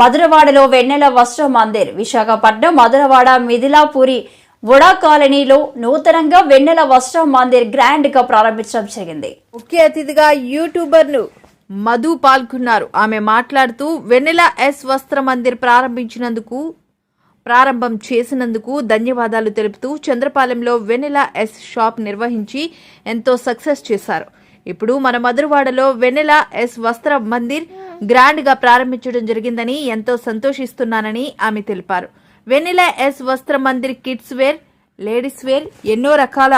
మధురవాడలో వెన్నెల వస్త్ర మందిర్ విశాఖపట్నం మధురవాడ మిథిలాపురి వడా కాలనీలో నూతనంగా వెన్నెల వస్త్ర మందిర్ గ్రాండ్గా ప్రారంభించడం జరిగింది. ముఖ్య అతిథిగా యూట్యూబర్ను మధు పాల్గొన్నారు. ఆమె మాట్లాడుతూ వెన్నెల ఎస్ వస్త్ర మందిర్ ప్రారంభించినందుకు ప్రారంభం చేసినందుకు ధన్యవాదాలు తెలుపుతూ చంద్రపాలెంలో వెన్నెల ఎస్ షాప్ నిర్వహించి ఎంతో సక్సెస్ చేశారు. ఇప్పుడు మన మధురవాడలో వెన్నెల ఎస్ వస్త్ర మందిర్ గ్రాండ్గా ప్రారంభించడం జరిగిందని ఎంతో సంతోషిస్తున్నానని ఆమె తెలిపారు. Vennela S Vastra Mandir kids wear ladies wear ఎన్నో రకాల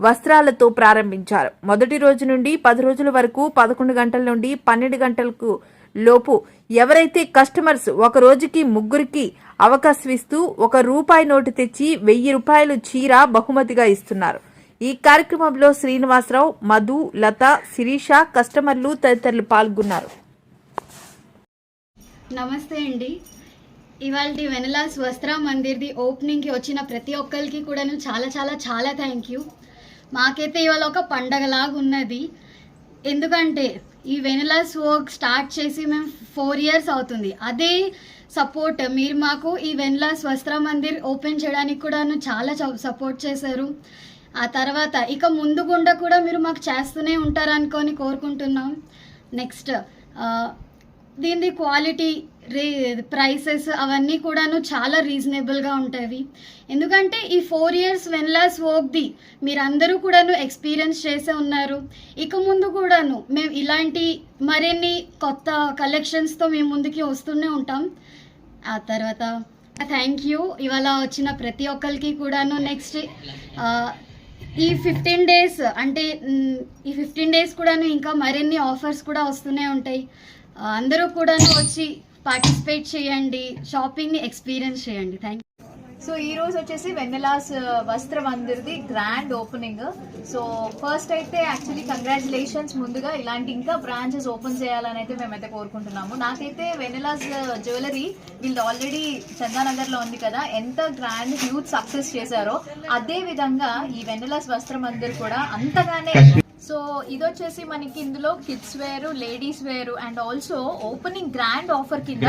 వస్త్రాలతో ప్రారంభించారు. మొదటి రోజు నుండి పది రోజుల వరకు పదకొండు గంటల నుండి పన్నెండు గంటలకు లోపు ఎవరైతే కస్టమర్స్ ఒక రోజుకి ముగ్గురికి అవకాశం ఇస్తూ ఒక రూపాయి నోటు తెచ్చి వెయ్యి రూపాయలు చీర బహుమతిగా ఇస్తున్నారు. ఈ కార్యక్రమంలో శ్రీనివాసరావు మధు లత శిరీష కస్టమర్లు తదితరులు పాల్గొన్నారు. నమస్తే అండి. ఇవాళ వెనలాస్ వస్త్ర మందిర్ది ఓపెనింగ్కి వచ్చిన ప్రతి ఒక్కరికి కూడా చాలా చాలా చాలా థ్యాంక్ యూ. మాకైతే ఇవాళ ఒక పండగలాగా ఉన్నది. ఎందుకంటే ఈ వెనలాస్ వర్క్ స్టార్ట్ చేసి మేము ఫోర్ ఇయర్స్ అవుతుంది. అదే సపోర్ట్ మీరు మాకు ఈ వెనలాస్ వస్త్ర మందిర్ ఓపెన్ చేయడానికి కూడా చాలా సపోర్ట్ చేశారు. ఆ తర్వాత ఇక ముందు గుండా కూడా మీరు మాకు చేస్తూనే ఉంటారనుకొని కోరుకుంటున్నాం. నెక్స్ట్ దీని క్వాలిటీ రే ప్రైసెస్ అవన్నీ కూడాను చాలా రీజనబుల్గా ఉంటాయి. ఎందుకంటే ఈ ఫోర్ ఇయర్స్ వెన్లాస్ వర్క్ది మీరందరూ కూడాను ఎక్స్పీరియన్స్ చేసే ఉన్నారు. ఇక ముందు కూడాను మేము ఇలాంటి మరిన్ని కొత్త కలెక్షన్స్తో మేము ముందుకి వస్తూనే ఉంటాం. ఆ తర్వాత థ్యాంక్ యూ ఇవాళ వచ్చిన ప్రతి ఒక్కరికి కూడాను నెక్స్ట్ ఈ ఫిఫ్టీన్ డేస్ అంటే ఈ ఫిఫ్టీన్ డేస్ కూడాను ఇంకా మరిన్ని ఆఫర్స్ కూడా వస్తూనే ఉంటాయి. అందరూ కూడాను వచ్చి పార్టిసిపేట్ చేయండి షాపింగ్ని ఎక్స్పీరియన్స్ చేయండి. థ్యాంక్ సో ఈ రోజు వచ్చేసి వెన్నెలాస్ వస్త్ర మందిర్ది గ్రాండ్ ఓపెనింగ్ సో ఫస్ట్ అయితే యాక్చువల్లీ కంగ్రాచులేషన్స్ ముందుగా ఇలాంటి ఇంకా బ్రాంచెస్ ఓపెన్ చేయాలని అయితే మేమైతే కోరుకుంటున్నాము. నాకైతే వెన్నెలాస్ జ్యువెలరీ వీళ్ళు ఆల్రెడీ చందానగర్లో ఉంది కదా. ఎంత గ్రాండ్ హ్యూజ్ సక్సెస్ చేశారో అదే విధంగా ఈ వెన్నెలాస్ వస్త్ర మందిర్ కూడా అంతగానే సో ఇది వచ్చేసి మనకి ఇందులో kids wear ladies wear and also opening grand offer కింద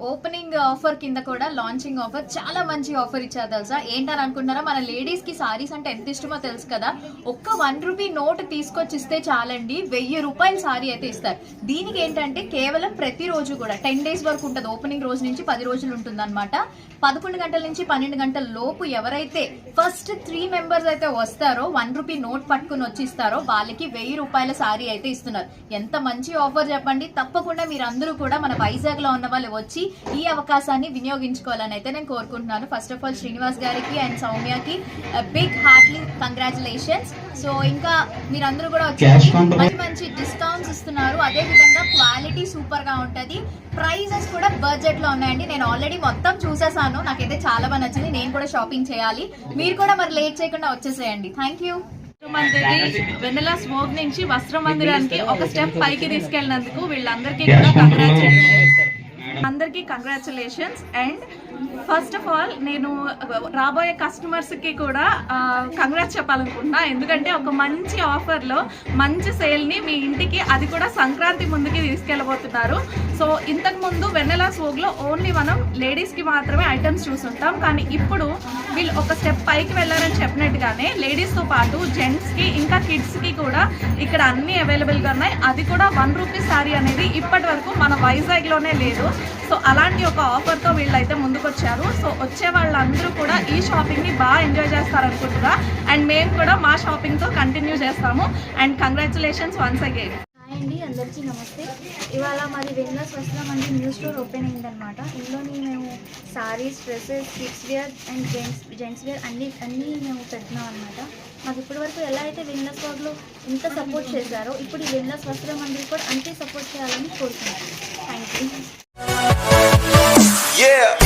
ఓపెనింగ్ ఆఫర్ కింద కూడా లాంచింగ్ ఆఫర్ చాలా మంచి ఆఫర్ ఇచ్చారు తెలుసా? ఏంటని అనుకుంటున్నారా మన లేడీస్కి సారీస్ అంటే ఎంత ఇష్టమో తెలుసు కదా? ఒక్క వన్ రూపీ నోట్ తీసుకొచ్చి ఇస్తే చాలండి. వెయ్యి రూపాయల సారీ అయితే ఇస్తారు. దీనికి ఏంటంటే కేవలం ప్రతిరోజు కూడా టెన్ డేస్ వరకు ఉంటుంది. ఓపెనింగ్ రోజు నుంచి పది రోజులు ఉంటుంది అనమాట పదకొండు గంటల నుంచి పన్నెండు గంటల లోపు ఎవరైతే ఫస్ట్ త్రీ మెంబర్స్ అయితే వస్తారో వన్ రూపీ నోట్ పట్టుకుని వచ్చి ఇస్తారో వాళ్ళకి వెయ్యి రూపాయల సారీ అయితే ఇస్తున్నారు. ఎంత మంచి ఆఫర్ చెప్పండి. తప్పకుండా మీరందరూ కూడా మన వైజాగ్లో ఉన్న వాళ్ళు వచ్చి ఈ అవకాశాన్ని వినియోగించుకోవాలని అయితే నేను కోరుకుంటున్నాను. ఫస్ట్ ఆఫ్ ఆల్ శ్రీనివాస్ గారికి అండ్ సౌమ్యకి బిగ్ హార్ట్లీ కంగ్రాచులేషన్స్ సో ఇంకా మీరందరూ కూడా వచ్చి మంచి మంచి డిస్కౌంట్స్ ఇస్తున్నారు. అదే విధంగా క్వాలిటీ సూపర్గా ఉంటది. ప్రైజెస్ కూడా బడ్జెట్లో ఉన్నాయండి. నేను ఆల్రెడీ మొత్తం చూసేసాను. నాకైతే చాలా బాగా నచ్చింది. నేను కూడా షాపింగ్ చేయాలి. మీరు కూడా మరి లేట్ చేయకుండా వచ్చేసేయండి. థ్యాంక్ యూ వెన్నెల స్మోక్ నుంచి వస్త్ర మందిరానికి ఒక స్టెప్ పైకి తీసుకెళ్ళినందుకు వీళ్ళందరికీ కూడా కంగ్రాచులేషన్స్ అందరికీ congratulations and first of all నేను uh, రాబోయే కస్టమర్స్కి కూడా uh, కంగ్రాట్స్ చెప్పాలనుకుంటున్నా. ఎందుకంటే ఒక మంచి ఆఫర్లో మంచి సేల్ని మీ ఇంటికి అది కూడా సంక్రాంతి ముందుకి తీసుకెళ్ళబోతున్నారు. సో ఇంతకు ముందు సోగ్లో ఓన్లీ మనం లేడీస్కి మాత్రమే ఐటమ్స్ చూసుంటాం. కానీ ఇప్పుడు వీళ్ళు ఒక స్టెప్ పైకి వెళ్ళారని చెప్పినట్టుగానే లేడీస్తో పాటు జెంట్స్కి ఇంకా కిడ్స్కి కూడా ఇక్కడ అన్ని అవైలబుల్గా ఉన్నాయి. అది కూడా వన్ రూపీ శారీ అనేది ఇప్పటి వరకు మన వైజాగ్లోనే లేదు. సో అలాంటి ఒక ఆఫర్తో వీళ్ళైతే ముందుకొచ్చారు. సో వచ్చే వాళ్ళందరూ కూడా ఈ షాపింగ్ని బాగా ఎంజాయ్ చేస్తారనుకుంటున్నా. అండ్ మేము కూడా మా షాపింగ్తో కంటిన్యూ చేస్తాము. అండ్ కంగ్రాచులేషన్స్ వన్స్ అగైన్ అండి అందరికీ నమస్తే. ఇవాళ మాది వెన్నెల స్వస్థ మంది న్యూ స్టోర్ ఓపెన్ అయిందనమాట ఇందులోని మేము saris dresses kids wear and gents gents wear అన్ని అన్నీ మేము పెడుతున్నాం అనమాట మాకు ఇప్పటి వరకు ఎలా అయితే వెన్నెల స్టోర్లో ఇంత సపోర్ట్ చేశారో ఇప్పుడు ఈ వెన్నెల స్వస్థ మందిర్ కూడా అంతే సపోర్ట్ చేయాలని కోరుతున్నాను థ్యాంక్ యూ